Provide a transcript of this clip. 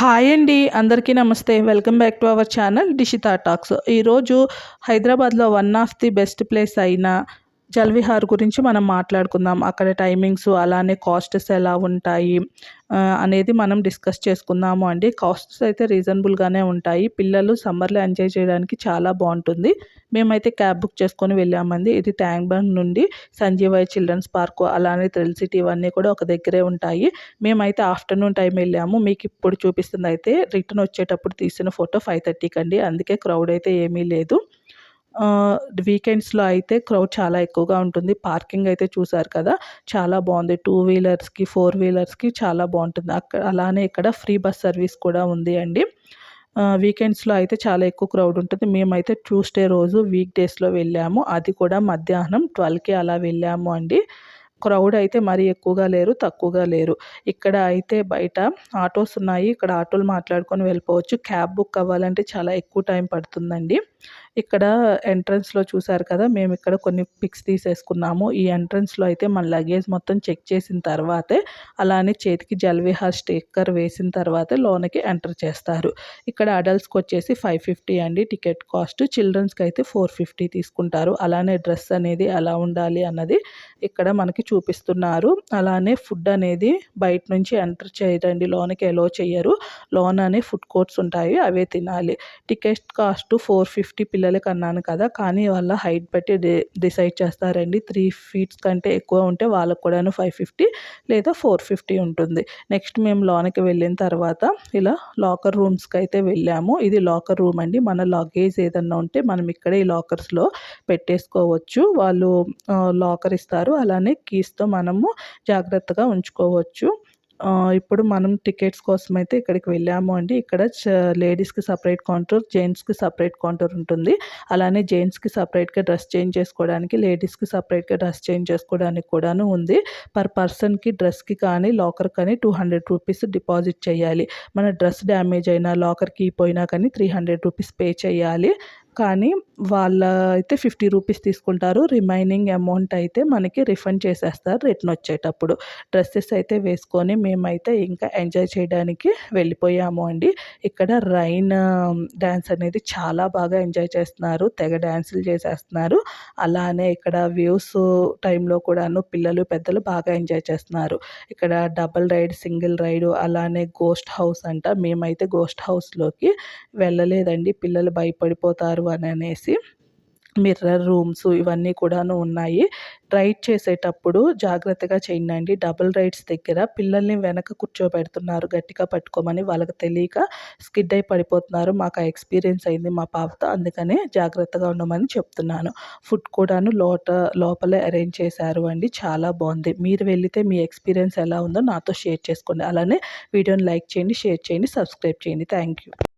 Hi అండి అందరికీ నమస్తే. Welcome back to our channel Dishita talks. ఈరోజు హైదరాబాద్లో one of the best place అయిన జల్విహార్ గురించి మనం మాట్లాడుకుందాం. అక్కడ టైమింగ్స్ అలానే కాస్ట్స్ ఎలా ఉంటాయి అనేది మనం డిస్కస్ చేసుకుందాము అండి. కాస్ట్స్ అయితే రీజనబుల్గానే ఉంటాయి. పిల్లలు సమ్మర్లో ఎంజాయ్ చేయడానికి చాలా బాగుంటుంది. మేమైతే క్యాబ్ బుక్ చేసుకొని వెళ్ళామండి. ఇది ట్యాంక్ బండ్ నుండి సంజీవయ్య చిల్డ్రన్స్ పార్క్ అలానే థ్రిల్ సిటీ ఇవన్నీ కూడా ఒక దగ్గరే ఉంటాయి. మేమైతే ఆఫ్టర్నూన్ టైం వెళ్ళాము. మీకు ఇప్పుడు చూపిస్తుంది అయితే రిటర్న్ వచ్చేటప్పుడు తీసిన ఫోటో ఫైవ్ థర్టీకి అండి. అందుకే క్రౌడ్ అయితే ఏమీ లేదు. వీకెండ్స్లో అయితే క్రౌడ్ చాలా ఎక్కువగా ఉంటుంది. పార్కింగ్ అయితే చూసారు కదా చాలా బాగుంది. టూ వీలర్స్కి ఫోర్ వీలర్స్కి చాలా బాగుంటుంది. అక్కడ అలానే ఇక్కడ ఫ్రీ బస్ సర్వీస్ కూడా ఉంది అండి. వీకెండ్స్లో అయితే చాలా ఎక్కువ క్రౌడ్ ఉంటుంది. మేమైతే ట్యూస్డే రోజు వీక్ డేస్లో వెళ్ళాము. అది కూడా మధ్యాహ్నం ట్వెల్వ్కి అలా వెళ్ళాము అండి. క్రౌడ్ అయితే మరీ ఎక్కువగా లేరు తక్కువగా లేరు. ఇక్కడ అయితే బయట ఆటోస్ ఉన్నాయి. ఇక్కడ ఆటోలు మాట్లాడుకొని వెళ్ళిపోవచ్చు. క్యాబ్ బుక్ అవ్వాలంటే చాలా ఎక్కువ టైం పడుతుందండి. ఇక్కడ ఎంట్రన్స్లో చూసారు కదా మేము ఇక్కడ కొన్ని పిక్స్ తీసేసుకున్నాము. ఈ ఎంట్రన్స్లో అయితే మన లగేజ్ మొత్తం చెక్ చేసిన తర్వాతే అలానే చేతికి జల్విహార్ స్టిక్కర్ వేసిన తర్వాతే లోనకి ఎంటర్ చేస్తారు. ఇక్కడ అడల్ట్స్కి వచ్చేసి ఫైవ్ ఫిఫ్టీ అండి టికెట్ కాస్ట్. చిల్డ్రన్స్కి అయితే ఫోర్ ఫిఫ్టీ తీసుకుంటారు. అలానే డ్రెస్ అనేది ఎలా ఉండాలి అన్నది ఇక్కడ మనకి చూపిస్తున్నారు. అలానే ఫుడ్ అనేది బయట నుంచి ఎంటర్ చేయరండి. లోనకి ఎలో చేయరు లోన్ అనే ఫుడ్ కోర్ట్స్ ఉంటాయి. అవే తినాలి. టికెట్ కాస్ట్ ఫోర్ ఫిఫ్టీ పిల్లలకి అన్నాను కదా. కానీ వాళ్ళ హైట్ బట్టి డిసైడ్ చేస్తారండి. త్రీ ఫీట్స్ కంటే ఎక్కువ ఉంటే వాళ్ళకు కూడాను ఫైవ్ ఫిఫ్టీ లేదా ఫోర్ ఫిఫ్టీ ఉంటుంది. నెక్స్ట్ మేము లోనికి వెళ్ళిన తర్వాత ఇలా లాకర్ రూమ్స్కి అయితే వెళ్ళాము. ఇది లాకర్ రూమ్ అండి. మన లగేజ్ ఏదన్నా ఉంటే మనం ఇక్కడే ఈ లాకర్స్లో పెట్టేసుకోవచ్చు. వాళ్ళు లాకర్ ఇస్తారు. అలానే కీస్తో మనము జాగ్రత్తగా ఉంచుకోవచ్చు. ఇప్పుడు మనం టికెట్స్ కోసం అయితే ఇక్కడికి వెళ్ళాము అండి. ఇక్కడ లేడీస్కి సపరేట్ కౌంటర్ జెంట్స్కి సపరేట్ కౌంటర్ ఉంటుంది. అలానే జెంట్స్కి సపరేట్గా డ్రెస్ చేంజ్ చేసుకోవడానికి లేడీస్కి సపరేట్గా డ్రెస్ చేంజ్ చేసుకోవడానికి కూడాను ఉంది. పర్ పర్సన్కి డ్రెస్కి కానీ లాకర్ కానీ టూ హండ్రెడ్ రూపీస్ డిపాజిట్ చేయాలి. మన డ్రెస్ డ్యామేజ్ అయినా లాకర్ కీ పోయినా కానీ త్రీ హండ్రెడ్ రూపీస్ పే చేయాలి. కానీ వాళ్ళ అయితే ఫిఫ్టీ రూపీస్ తీసుకుంటారు. రిమైనింగ్ అమౌంట్ అయితే మనకి రిఫండ్ చేసేస్తారు రిటర్న్ వచ్చేటప్పుడు. డ్రెస్సెస్ అయితే వేసుకొని మేమైతే ఇంకా ఎంజాయ్ చేయడానికి వెళ్ళిపోయాము అండి. ఇక్కడ రైన్ డ్యాన్స్ అనేది చాలా బాగా ఎంజాయ్ చేస్తున్నారు. తెగ డ్యాన్సులు చేసేస్తున్నారు. అలానే ఇక్కడ వ్యూస్ టైంలో కూడాను పిల్లలు పెద్దలు బాగా ఎంజాయ్ చేస్తున్నారు. ఇక్కడ డబల్ రైడ్ సింగిల్ రైడ్ అలానే గోస్ట్ హౌస్ అంట. మేమైతే గోస్ట్ హౌస్లోకి వెళ్ళలేదండి. పిల్లలు భయపడిపోతారు అని అనేసి మిర్రర్ రూమ్స్ ఇవన్నీ కూడాను ఉన్నాయి. రైడ్ చేసేటప్పుడు జాగ్రత్తగా చేయండి డబుల్ రైడ్స్ దగ్గర పిల్లల్ని వెనక కూర్చోబెడుతున్నారు. గట్టిగా పట్టుకోమని వాళ్ళకి తెలియక స్కిడ్ అయి పడిపోతున్నారు. మాకు ఆ ఎక్స్పీరియన్స్ అయింది మా పాపతో. అందుకనే జాగ్రత్తగా ఉండమని చెప్తున్నాను. ఫుడ్ కూడాను లోట లోపలే అరేంజ్ చేశారు అండి. చాలా బాగుంది. మీరు వెళితే మీ ఎక్స్పీరియన్స్ ఎలా ఉందో నాతో షేర్ చేసుకోండి. అలానే వీడియోని లైక్ చేయండి షేర్ చేయండి సబ్స్క్రైబ్ చేయండి. Thank you.